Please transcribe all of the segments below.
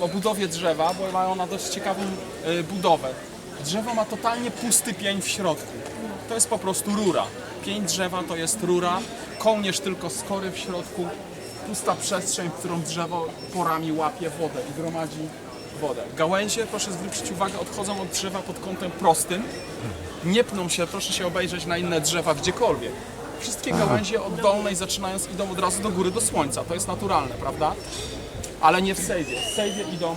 o budowie drzewa, bo ma ona dość ciekawą y, budowę. Drzewo ma totalnie pusty pień w środku. To jest po prostu rura. Pień drzewa to jest rura, kołnierz tylko skory w środku, pusta przestrzeń, w którą drzewo porami łapie wodę i gromadzi wodę. Gałęzie, proszę zwrócić uwagę, odchodzą od drzewa pod kątem prostym. Nie pną się, proszę się obejrzeć na inne drzewa gdziekolwiek. Wszystkie gałęzie od dolnej zaczynając idą od razu do góry, do słońca. To jest naturalne, prawda? ale nie w sejwie. W sejwie idą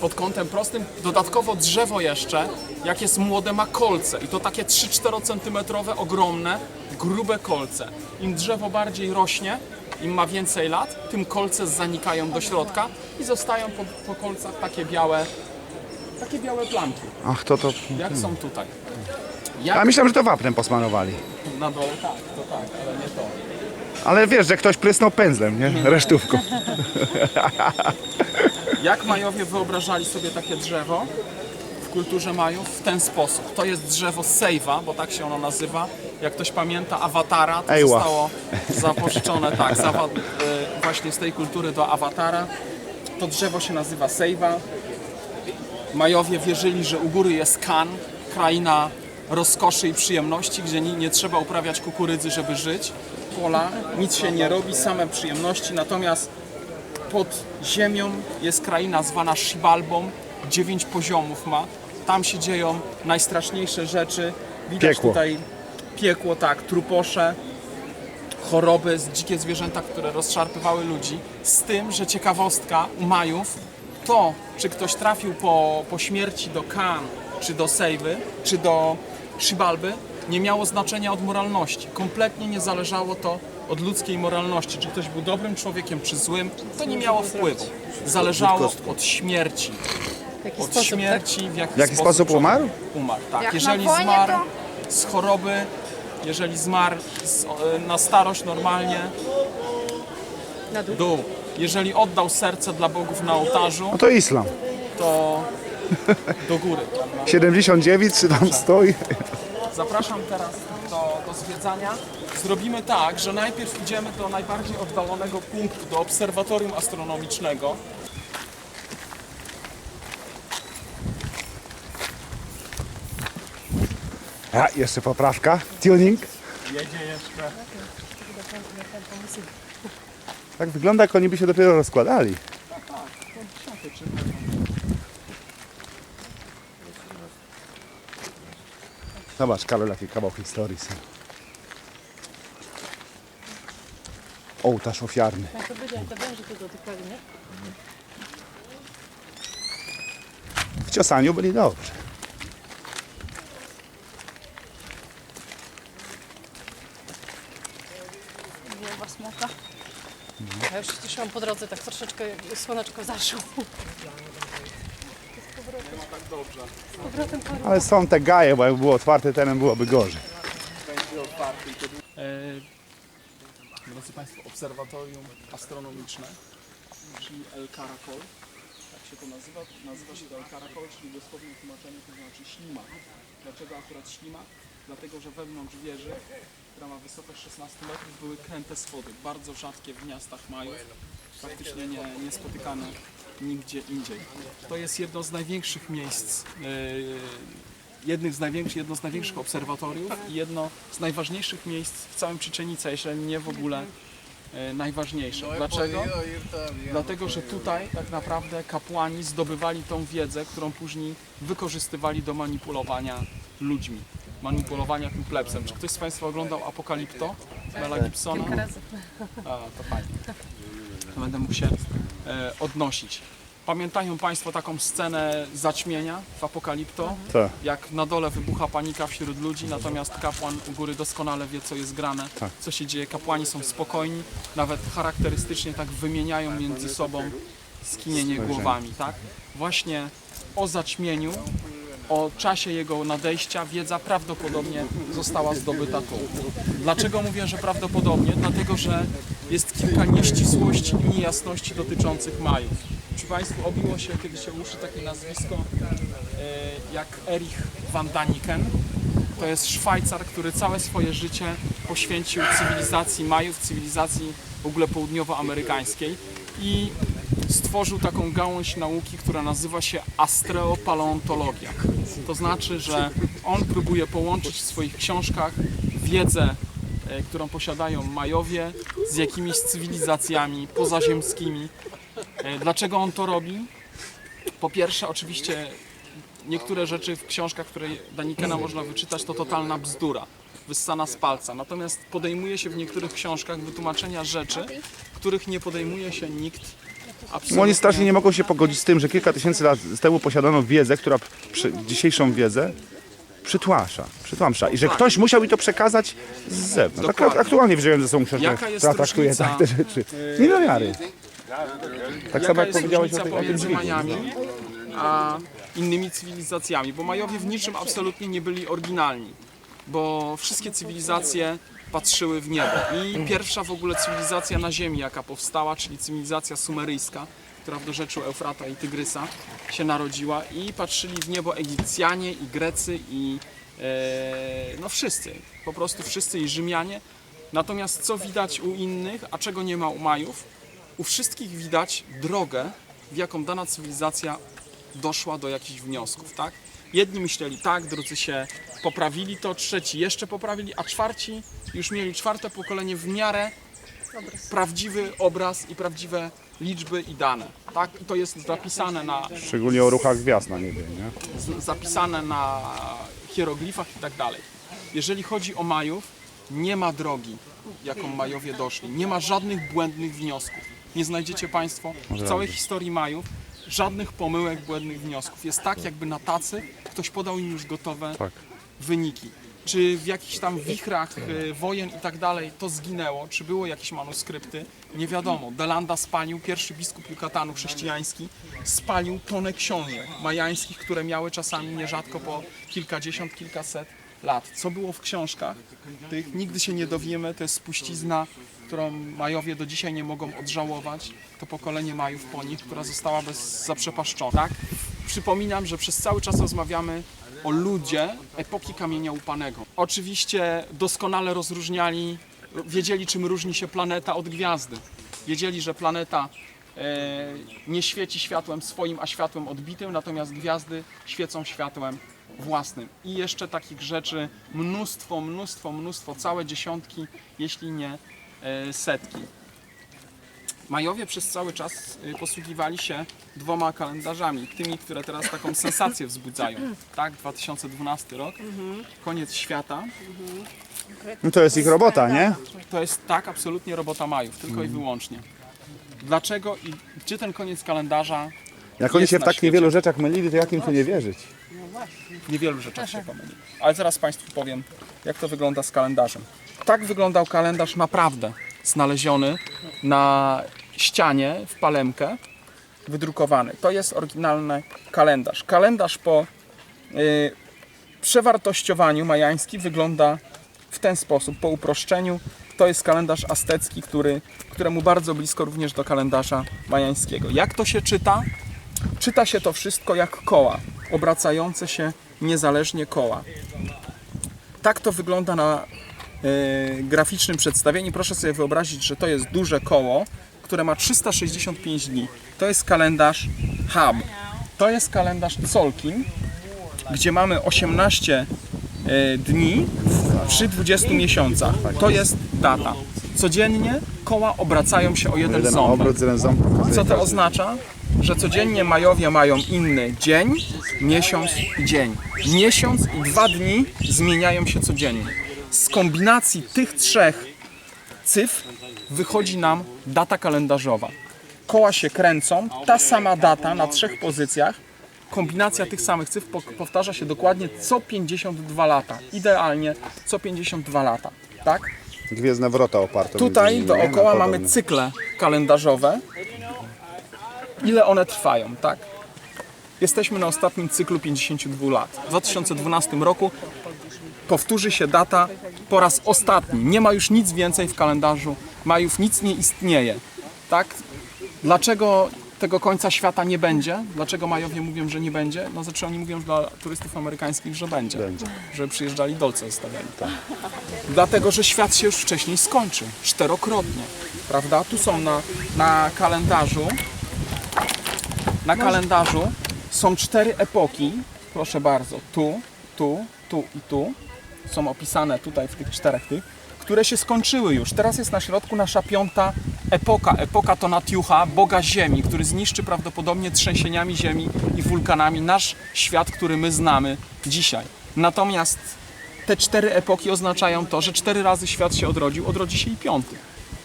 pod kątem prostym. Dodatkowo drzewo jeszcze, jak jest młode, ma kolce i to takie 3-4 cm ogromne, grube kolce. Im drzewo bardziej rośnie, im ma więcej lat, tym kolce zanikają do środka i zostają po, po kolcach takie białe, takie białe plamki, Ach, to to... jak są tutaj. A Jak myślałem, że to wapnem posmarowali. na dole, tak, to tak, ale nie to. Ale wiesz, że ktoś prysnął pędzlem, nie? Resztówką. Jak Majowie wyobrażali sobie takie drzewo w kulturze Majów? W ten sposób. To jest drzewo Sejwa, bo tak się ono nazywa. Jak ktoś pamięta Awatara, to Ejła. zostało zapożyczone tak, z awa- y, właśnie z tej kultury do Awatara. To drzewo się nazywa Sejwa. Majowie wierzyli, że u góry jest Kan, kraina rozkoszy i przyjemności, gdzie nie, nie trzeba uprawiać kukurydzy, żeby żyć. Pola, nic się nie robi, same przyjemności. Natomiast pod ziemią jest kraina zwana Shibalbą. Dziewięć poziomów ma. Tam się dzieją najstraszniejsze rzeczy. Widać Piekło. tutaj piekło, tak, truposze, choroby, z- dzikie zwierzęta, które rozszarpywały ludzi. Z tym, że ciekawostka u Majów, to czy ktoś trafił po, po śmierci do Kan, czy do Sejwy, czy do Shibalby, nie miało znaczenia od moralności. Kompletnie nie zależało to od ludzkiej moralności. Czy ktoś był dobrym człowiekiem, czy złym, to nie miało wpływu. Zależało od śmierci. Jaki Od sposób, tak? śmierci, w jaki, W jaki sposób człowiek umarł? Umarł, tak. Jak jeżeli wojnie, zmarł to- z choroby, jeżeli zmarł z, e, na starość normalnie, Na dół. dół. Jeżeli oddał serce dla bogów na ołtarzu, No to islam. to do góry. prawda? 79 czy tam stoi? Zapraszam teraz do, do zwiedzania. Zrobimy tak, że najpierw idziemy do najbardziej oddalonego punktu, do obserwatorium astronomicznego. A, jeszcze poprawka. Tuning. Jedzie jeszcze. Tak wygląda, jak oni by się dopiero rozkładali. Zobacz, Karol, jaki kawał historii są. Ołtarz ofiarny. Tak to będzie, dotykali, nie? W ciosaniu byli dobrzy. Głowa smoka. Ja już się cieszyłam po drodze, tak troszeczkę słoneczko zaszło. Tak dobrze. Z powrotem. Ale są te gaje, bo jakby było otwarty teren, byłoby gorzej. E, drodzy Państwo, obserwatorium astronomiczne, czyli El Caracol, tak się to nazywa. Nazywa się to El Caracol, czyli dosłownie tłumaczenie to znaczy ślimak. Dlaczego akurat ślimak? Dlatego, że wewnątrz wieży, która ma wysokość 16 metrów, były kręte schody, bardzo rzadkie w miastach Majów, praktycznie nie, niespotykane nigdzie indziej. To jest jedno z największych miejsc yy, jednych z największych, jedno z największych obserwatoriów i jedno z najważniejszych miejsc w całym Czyczenice, jeżeli nie w ogóle e, najważniejsze. Dlaczego? Dlatego, że tutaj tak naprawdę kapłani zdobywali tą wiedzę, którą później wykorzystywali do manipulowania ludźmi, manipulowania tym plebsem. Czy ktoś z Państwa oglądał Apokalipto Mela Gibsona? Kilka razy. A, to fajnie. To będę mógł się e, odnosić. Pamiętają Państwo taką scenę zaćmienia w Apokalipto? Tak. Jak na dole wybucha panika wśród ludzi, natomiast kapłan u góry doskonale wie, co jest grane, Tak. co się dzieje. Kapłani są spokojni, nawet charakterystycznie tak wymieniają między sobą skinienie głowami, tak? Właśnie o zaćmieniu, o czasie jego nadejścia wiedza prawdopodobnie została zdobyta tu. Dlaczego mówię, że prawdopodobnie? Dlatego, że jest kilka nieścisłości i niejasności dotyczących Majów. Czy Państwu obiło się kiedyś o uszy takie nazwisko e, jak Erich van Daniken? To jest Szwajcar, który całe swoje życie poświęcił cywilizacji Majów, cywilizacji w ogóle południowoamerykańskiej i stworzył taką gałąź nauki, która nazywa się astreopaleontologia. To znaczy, że on próbuje połączyć w swoich książkach wiedzę, e, którą posiadają Majowie z jakimiś cywilizacjami pozaziemskimi. E, Dlaczego on to robi? Po pierwsze, oczywiście niektóre rzeczy w książkach, które Danikena można wyczytać, to totalna bzdura, wyssana z palca. Natomiast podejmuje się w niektórych książkach wytłumaczenia rzeczy, których nie podejmuje się nikt No Oni strasznie nie mogą się pogodzić z tym, że kilka tysięcy lat temu posiadano wiedzę, która przy, dzisiejszą wiedzę przytłasza, przytłamsza. I że ktoś musiał mi to przekazać z zewnątrz. Dokładnie. aktualnie wziąłem ze sobą książkę, Jaka jest która traktuje różnica, tak te rzeczy. Nie do wiary. Tak samo Jaka jak jest powiedziałeś o, różnica tej, o tym pomiędzy dźwigu. Majami a innymi cywilizacjami? Bo Majowie w niczym absolutnie nie byli oryginalni, bo wszystkie cywilizacje patrzyły w niebo. I pierwsza w ogóle cywilizacja na Ziemi, jaka powstała, czyli cywilizacja sumeryjska, która w dorzeczu Eufrata i Tygrysa się narodziła i patrzyli w niebo Egipcjanie i Grecy i e, no wszyscy, po prostu wszyscy i Rzymianie. Natomiast co widać u innych, a czego nie ma u Majów? U wszystkich widać drogę, w jaką dana cywilizacja doszła do jakichś wniosków, tak? Jedni myśleli tak, drudzy się poprawili to, trzeci jeszcze poprawili, a czwarci już mieli czwarte pokolenie w miarę prawdziwy obraz i prawdziwe liczby i dane, tak? I to jest zapisane na, Szczególnie o ruchach gwiazd na niebie, nie? z- zapisane na hieroglifach i tak dalej. Jeżeli chodzi o Majów, nie ma drogi, jaką Majowie doszli. Nie ma żadnych błędnych wniosków. Nie znajdziecie Państwo w całej historii Majów żadnych pomyłek, błędnych wniosków. Jest tak, jakby na tacy ktoś podał im już gotowe Tak. Wyniki. Czy w jakichś tam wichrach y, wojen i tak dalej to zginęło, czy były jakieś manuskrypty, nie wiadomo. Delanda spalił, pierwszy biskup Yucatanu chrześcijański, spalił tonę książek majańskich, które miały czasami nierzadko po kilkadziesiąt, kilkaset lat. Co było w książkach tych, nigdy się nie dowiemy, to jest spuścizna, którą Majowie do dzisiaj nie mogą odżałować. To pokolenie Majów po nich, która została bez zaprzepaszczona. Tak? Przypominam, że przez cały czas rozmawiamy o ludzie epoki kamienia upanego. Oczywiście doskonale rozróżniali, wiedzieli czym różni się planeta od gwiazdy. Wiedzieli, że planeta e, nie świeci światłem swoim, a światłem odbitym, natomiast gwiazdy świecą światłem własnym. I jeszcze takich rzeczy mnóstwo, mnóstwo, mnóstwo, całe dziesiątki, jeśli nie e, setki. Majowie przez cały czas y, posługiwali się dwoma kalendarzami, tymi, które teraz taką sensację wzbudzają. Tak, 2012 rok, koniec świata. No to jest ich robota, nie? To jest tak absolutnie robota Majów, tylko i wyłącznie. Dlaczego i gdzie ten koniec kalendarza? Jak oni Jest się w na tak świecie. niewielu rzeczach mylili, to jak im tu nie wierzyć? W niewielu rzeczach się pomyli. Ale zaraz Państwu powiem, jak to wygląda z kalendarzem. Tak wyglądał kalendarz naprawdę znaleziony na ścianie w Palemkę, wydrukowany. To jest oryginalny kalendarz. Kalendarz po y, przewartościowaniu majański wygląda w ten sposób, po uproszczeniu. To jest kalendarz aztecki, który, któremu bardzo blisko również do kalendarza majańskiego. Jak to się czyta? Czyta się to wszystko jak koła, obracające się niezależnie koła. Tak to wygląda na e, graficznym przedstawieniu. Proszę sobie wyobrazić, że to jest duże koło, które ma 365 dni. To jest kalendarz Hub. To jest kalendarz Colkin, gdzie mamy 18 e, dni przy 20 miesiącach. To jest data. Codziennie koła obracają się o jeden ząb. Co to oznacza? Że codziennie Majowie mają inny dzień, miesiąc i dzień. Miesiąc i dwa dni zmieniają się codziennie. Z kombinacji tych trzech cyfr wychodzi nam data kalendarzowa. Koła się kręcą, ta sama data na trzech pozycjach. Kombinacja tych samych cyfr po- powtarza się dokładnie co 52 lata. Idealnie co 52 lata. Tak? Gwiezdne wrota oparte. Tutaj dookoła mamy cykle kalendarzowe. Ile one trwają, tak? Jesteśmy na ostatnim cyklu 52 lat. W 2012 roku powtórzy się data po raz ostatni. Nie ma już nic więcej w kalendarzu Majów, nic nie istnieje. Tak? Dlaczego tego końca świata nie będzie. Dlaczego Majowie mówią, że nie będzie? No znaczy oni mówią dla turystów amerykańskich, że będzie. Będzie. Że przyjeżdżali dolce stawiali. Dlatego, że świat się już wcześniej skończy. Czterokrotnie. Prawda? Tu są na, na kalendarzu na kalendarzu są cztery epoki. Proszę bardzo, tu, tu, tu i tu. Są opisane tutaj w tych czterech tych, które się skończyły już. Teraz jest na środku nasza piąta epoka. Epoka to Natiucha, Boga Ziemi, który zniszczy prawdopodobnie trzęsieniami ziemi i wulkanami nasz świat, który my znamy dzisiaj. Natomiast te cztery epoki oznaczają to, że cztery razy świat się odrodził, odrodzi się i piąty.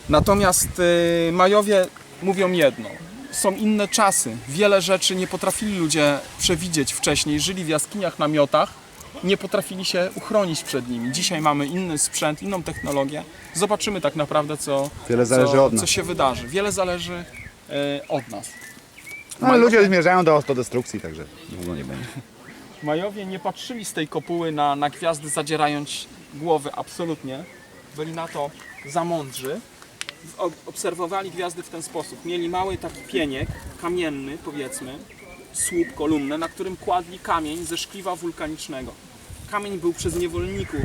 Natomiast y, Majowie mówią jedno. Są inne czasy. Wiele rzeczy nie potrafili ludzie przewidzieć wcześniej. Żyli w jaskiniach, namiotach. Nie potrafili się uchronić przed nimi. Dzisiaj mamy inny sprzęt, inną technologię. Zobaczymy tak naprawdę, co, Wiele zależy co, od nas. co się wydarzy. Wiele zależy y, od nas. No, ale ludzie zmierzają do autodestrukcji, także długo nie będzie. Majowie nie patrzyli z tej kopuły na, na gwiazdy, zadzierając głowy, absolutnie. Byli na to za mądrzy. Obserwowali gwiazdy w ten sposób. Mieli mały taki pieniek, kamienny powiedzmy, słup, kolumnę, na którym kładli kamień ze szkliwa wulkanicznego. Kamień był przez niewolników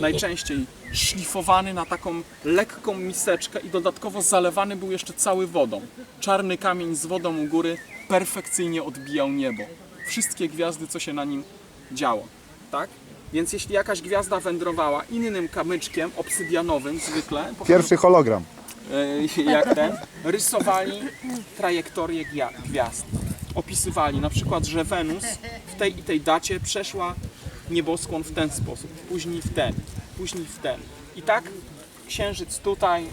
najczęściej szlifowany na taką lekką miseczkę i dodatkowo zalewany był jeszcze cały wodą. Czarny kamień z wodą u góry perfekcyjnie odbijał niebo. Wszystkie gwiazdy, co się na nim działo. Tak? Więc jeśli jakaś gwiazda wędrowała innym kamyczkiem obsydianowym zwykle, Pierwszy hologram. e, jak ten, rysowali trajektorię gwiazd. Opisywali na przykład, że Wenus w tej i tej dacie przeszła nieboskłon w ten sposób, później w ten, później w ten. I tak Księżyc tutaj,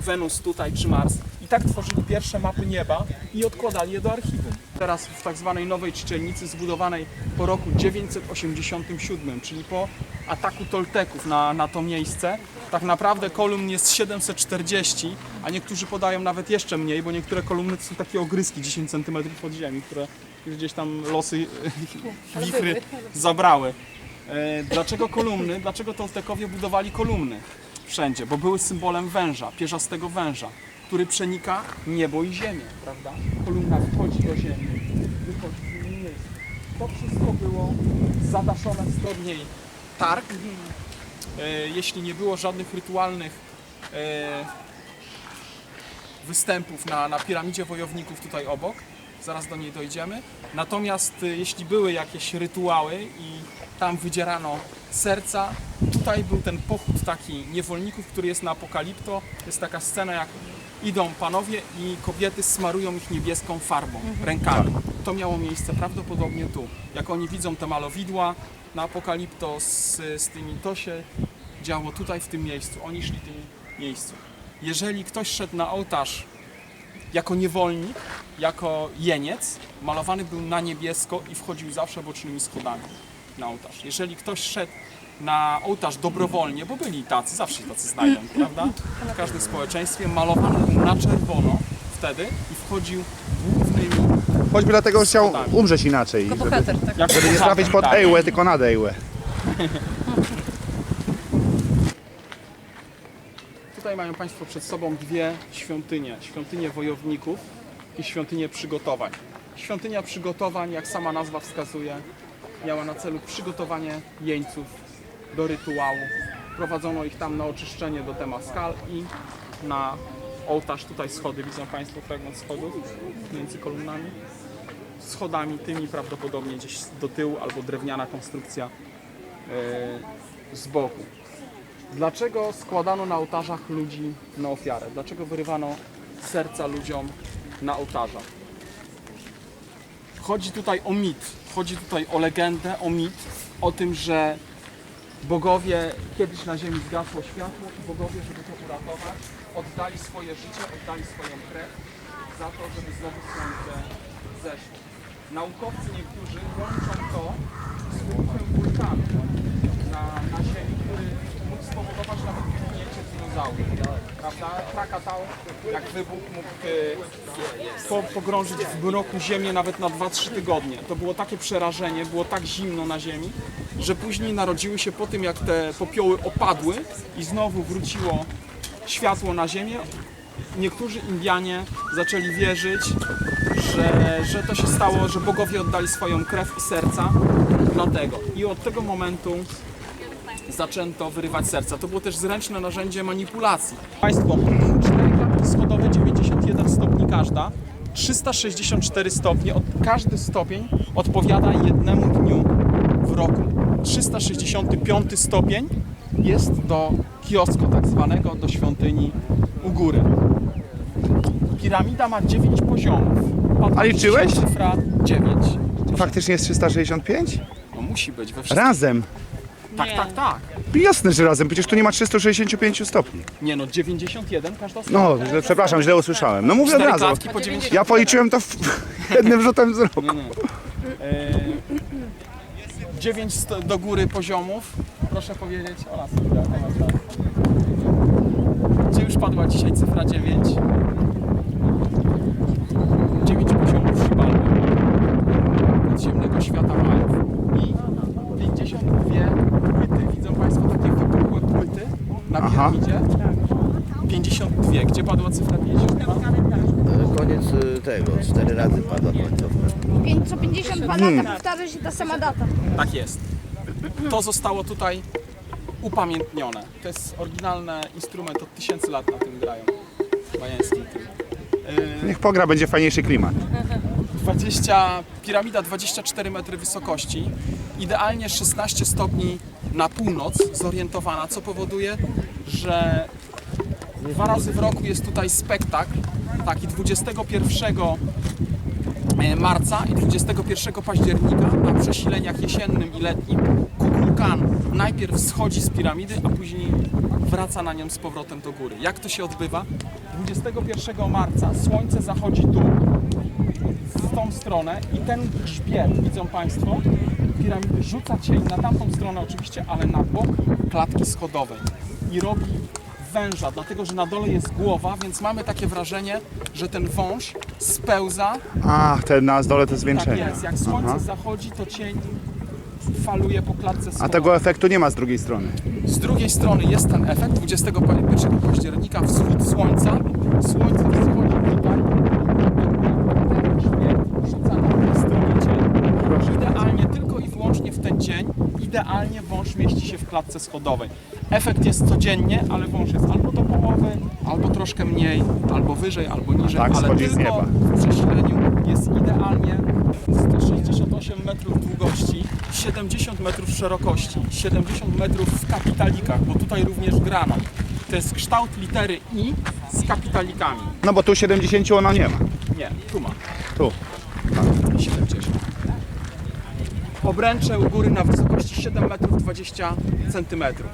Wenus tutaj czy Mars. I tak tworzyli pierwsze mapy nieba i odkładali je do archiwum. Teraz w tak zwanej nowej czcielnicy zbudowanej po roku 987, czyli po ataku Tolteków na, na to miejsce, tak naprawdę kolumn jest 740, a niektórzy podają nawet jeszcze mniej, bo niektóre kolumny to są takie ogryski 10 cm pod ziemi, które gdzieś tam losy wichry zabrały. E, Dlaczego kolumny? Dlaczego Toltekowie budowali kolumny wszędzie? Bo były symbolem węża, pierzastego węża, który przenika niebo i ziemię, prawda? Kolumna wchodzi do ziemi, wychodzi w innym miejscu. To wszystko było zadaszone wschodniej targ. E, Jeśli nie było żadnych rytualnych e, występów na, na piramidzie wojowników tutaj obok. Zaraz do niej dojdziemy. Natomiast y, jeśli były jakieś rytuały i tam wydzierano serca, tutaj był ten pochód taki niewolników, który jest na Apokalipto. Jest taka scena, jak idą panowie i kobiety smarują ich niebieską farbą, rękami. To miało miejsce prawdopodobnie tu. Jak oni widzą te malowidła na Apokalipto z, z tymi, to się działo tutaj w tym miejscu. Oni szli w tym miejscu. Jeżeli ktoś szedł na ołtarz jako niewolnik, jako jeniec, malowany był na niebiesko i wchodził zawsze bocznymi schodami na ołtarz. Jeżeli ktoś szedł na ołtarz dobrowolnie, bo byli tacy, zawsze się tacy znajdą, prawda? W każdym społeczeństwie malowany był na czerwono wtedy i wchodził głównymi Choćby dlatego chciał umrzeć inaczej, Jako żeby, bohater, tak. jak żeby nie trafić pod tak. Ejłę, tylko nad Ejłę. Tutaj mają Państwo przed sobą dwie świątynie. Świątynię wojowników i świątynię przygotowań. Świątynia przygotowań, jak sama nazwa wskazuje, miała na celu przygotowanie jeńców do rytuału. Prowadzono ich tam na oczyszczenie do Temaskal i na ołtarz. Tutaj schody, widzą Państwo fragment schodów między kolumnami. Schodami tymi prawdopodobnie gdzieś do tyłu albo drewniana konstrukcja e, z boku. Dlaczego składano na ołtarzach ludzi na ofiarę? Dlaczego wyrywano serca ludziom na ołtarzach? Chodzi tutaj o mit, chodzi tutaj o legendę, o mit, o tym, że bogowie kiedyś na ziemi zgasło światło i bogowie, żeby to uratować, oddali swoje życie, oddali swoją krew za to, żeby znowu słońce zeszło. Naukowcy niektórzy łączą to z wybuchem wulkanu na, na Ziemi, który mógł spowodować nawet wychnięcie dinozaurów. Prawda? Krakatał, jak wybuch mógł e, po, pogrążyć w mroku Ziemię nawet na 2-3 tygodnie. To było takie przerażenie, było tak zimno na Ziemi, że później narodziły się po tym, jak te popioły opadły i znowu wróciło światło na Ziemię, niektórzy Indianie zaczęli wierzyć że, że to się stało, że bogowie oddali swoją krew i serca dlatego. I od tego momentu zaczęto wyrywać serca. To było też zręczne narzędzie manipulacji. Państwo, cztery klatki schodowe, 91 stopni każda, 364 stopnie, od, każdy stopień odpowiada jednemu dniu w roku. 365 stopień jest do kiosku tak zwanego, do świątyni u góry. Piramida ma 9 poziomów. Padła A liczyłeś? Cyfra 9. Faktycznie jest 365? No musi być we wszystkim. Razem. Tak, tak, tak. Jasne, że razem. Przecież tu nie ma 365 stopni. Nie no, 91 każda strona. No, źle, przepraszam, źle usłyszałem. No mówię od Cztery razu. klatki po 90. Ja policzyłem to w jednym rzutem wzroku. 9 sto- do góry poziomów. Proszę powiedzieć. Ola, sobie, tak. Gdzie już padła dzisiaj cyfra 9? 9 poziomów Shibalmy. Podziemnego świata Majów. I 52 płyty. Widzą Państwo takie wypukłe płyty na Aha. piramidzie? 52. Gdzie padła cyfra 52? Koniec y, tego, cztery razy padła końcówka. 552 lata powtarza się ta sama data. Tak jest. To zostało tutaj upamiętnione. To jest oryginalny instrument od tysięcy lat na tym grają. Bajański. Niech pogra, będzie fajniejszy klimat. 20, piramida 24 metry wysokości, idealnie 16 stopni na północ zorientowana, co powoduje, że dwa razy w roku jest tutaj spektakl, taki 21 e, marca i 21 października na przesileniach jesiennym i letnim Kukulkan najpierw schodzi z piramidy, a później wraca na nią z powrotem do góry. Jak to się odbywa? 21 marca słońce zachodzi tu, w tą stronę i ten grzbiet, widzą Państwo, piramidy rzuca cień na tamtą stronę oczywiście, ale na bok klatki schodowej i robi węża, dlatego że na dole jest głowa, więc mamy takie wrażenie, że ten wąż spełza, A, te na dole to tak zwieńczenie. jest, jak słońce Aha. zachodzi, to cień faluje po klatce schodowej. A tego efektu nie ma z drugiej strony. Z drugiej strony jest ten efekt 21 października, wschód słońca. Słońce wschodzi tutaj, ten grzbiet rzuca na tej stronie cień. Idealnie, tylko i wyłącznie w ten dzień, idealnie wąż mieści się w klatce schodowej. Efekt jest codziennie, ale wąż jest albo do połowy, albo troszkę mniej, albo wyżej, albo niżej, Tak, ale schodzi z tylko nieba. w przesileniu jest idealnie 168 metrów długości, 70 metrów szerokości, 70 metrów w kapitalikach, bo tutaj również grano. To jest kształt litery I z kapitalikami. No bo tu 70 ona nie ma. Nie, tu ma. Tu. 70. Obręcze u góry na wysokości 7 metrów 20 centymetrów.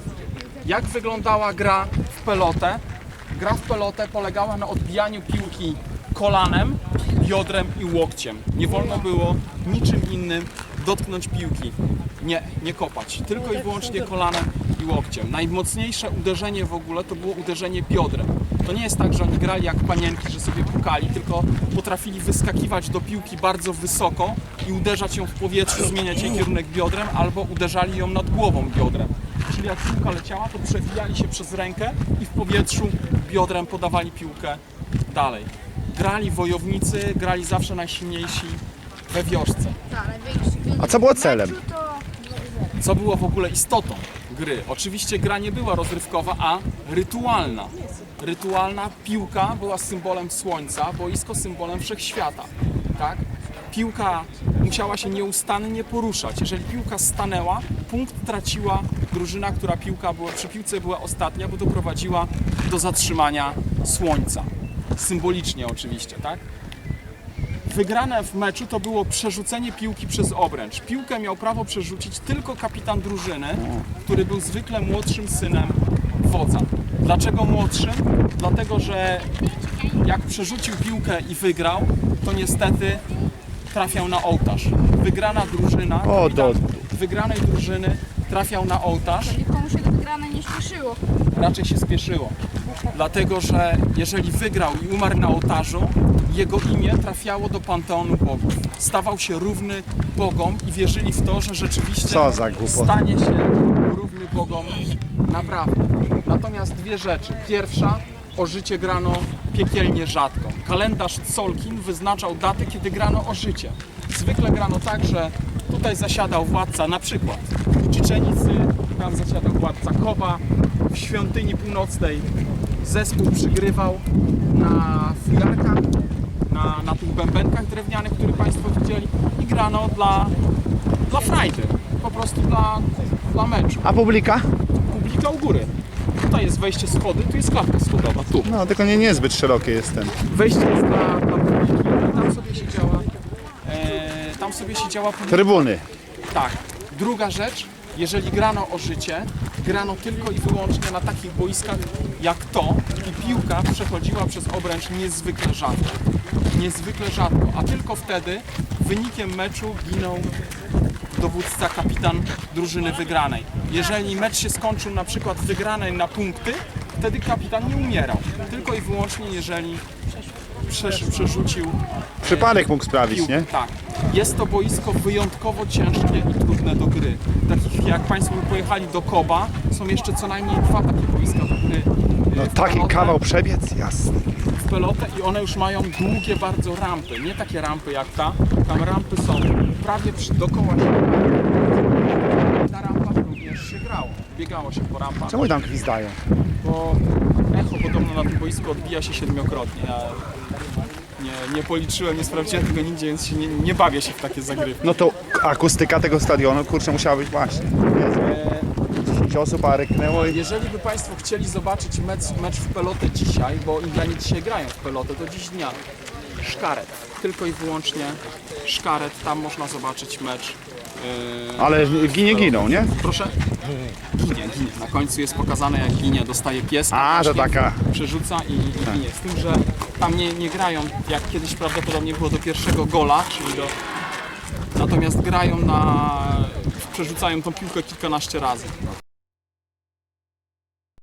Jak wyglądała gra w pelotę? Gra w pelotę polegała na odbijaniu piłki kolanem, biodrem i łokciem. Nie wolno było niczym innym dotknąć piłki. Nie, nie kopać. Tylko i wyłącznie kolanem i łokciem. Najmocniejsze uderzenie w ogóle to było uderzenie biodrem. To nie jest tak, że oni grali jak panienki, że sobie pukali, tylko potrafili wyskakiwać do piłki bardzo wysoko i uderzać ją w powietrzu, zmieniać jej kierunek biodrem, albo uderzali ją nad głową biodrem. Czyli jak piłka leciała, to przewijali się przez rękę i w powietrzu biodrem podawali piłkę dalej. Grali wojownicy, grali zawsze najsilniejsi we wiosce. Tak, A co było celem? Co było w ogóle istotą gry? Oczywiście gra nie była rozrywkowa, a rytualna. Rytualna piłka była symbolem słońca, boisko symbolem wszechświata. Tak? Piłka musiała się nieustannie poruszać. Jeżeli piłka stanęła, punkt traciła drużyna, która piłka była, przy piłce była ostatnia, bo doprowadziła do zatrzymania słońca. Symbolicznie oczywiście, tak? Wygrane w meczu to było przerzucenie piłki przez obręcz. Piłkę miał prawo przerzucić tylko kapitan drużyny, który był zwykle młodszym synem wodza. Dlaczego młodszym? Dlatego, że jak przerzucił piłkę i wygrał, to niestety trafiał na ołtarz. Wygrana drużyna, O, kapitan do- wygranej drużyny trafiał na ołtarz nikomu się to wygrane nie śpieszyło. raczej się spieszyło. Dlatego, że jeżeli wygrał i umarł na ołtarzu, jego imię trafiało do panteonu bogów. Stawał się równy bogom i wierzyli w to, że rzeczywiście stanie się równy bogom naprawdę. Natomiast dwie rzeczy. Pierwsza, o życie grano piekielnie rzadko. Kalendarz Solkin wyznaczał daty, kiedy grano o życie. Zwykle grano tak, że tutaj zasiadał władca, na przykład w Czyczenicy, tam zasiadał władca Koba, w świątyni północnej zespół przygrywał na filarkach, na, na tych bębenkach drewnianych, które Państwo widzieli i grano dla, dla frajdy, po prostu dla, dla meczu. A publika? Publika u góry. Tutaj jest wejście schody, tu jest klatka schodowa, tu. No, tylko nie niezbyt szerokie jest ten. Wejście jest dla, dla publiki tam sobie siedziała, e, tam sobie siedziała publika. Trybuny. Tak. Druga rzecz, jeżeli grano o życie, grano tylko i wyłącznie na takich boiskach jak to i piłka przechodziła przez obręcz niezwykle rzadko. Niezwykle rzadko, a tylko wtedy wynikiem meczu ginął dowódca, kapitan drużyny wygranej. Jeżeli mecz się skończył na przykład wygranej na punkty, wtedy kapitan nie umierał. Tylko i wyłącznie jeżeli przesz, przerzucił Przypadek mógł sprawić, piłkę. nie? Tak. Jest to boisko wyjątkowo ciężkie i trudne do gry. Takich jak Państwo by pojechali do Koba, są jeszcze co najmniej dwa takie boiska do gry. No, e, w taki pelotę- kawał przebiec, jasny. w pelotę i one już mają długie bardzo rampy. Nie takie rampy jak ta. Tam rampy są prawie przy, dokoła się. Na rampach również się grało. Biegało się po rampach. Czemu tam gwizdają? Bo echo podobno na tym boisku odbija się siedmiokrotnie. Nie, nie policzyłem, nie sprawdziłem tego nigdzie, więc się nie, nie bawię się w takie zagrywki. No to akustyka tego stadionu, kurczę, musiała być właśnie. 10 osób, a ryknęło i... Jeżeli by Państwo chcieli zobaczyć mecz, mecz w pelotę dzisiaj, bo Indianie dzisiaj grają w pelotę, to dziś dnia Szkaret. Tylko i wyłącznie Szkaret, tam można zobaczyć mecz. Yy, Ale ginie giną, nie? Proszę? Ginie, ginie. Na końcu jest pokazane jak ginie, dostaje pies. A, taka. Przerzuca i, i ginie. Z tym, że tam nie, nie grają, jak kiedyś prawdopodobnie było do pierwszego gola, czyli do... Natomiast grają na... przerzucają tą piłkę kilkanaście razy.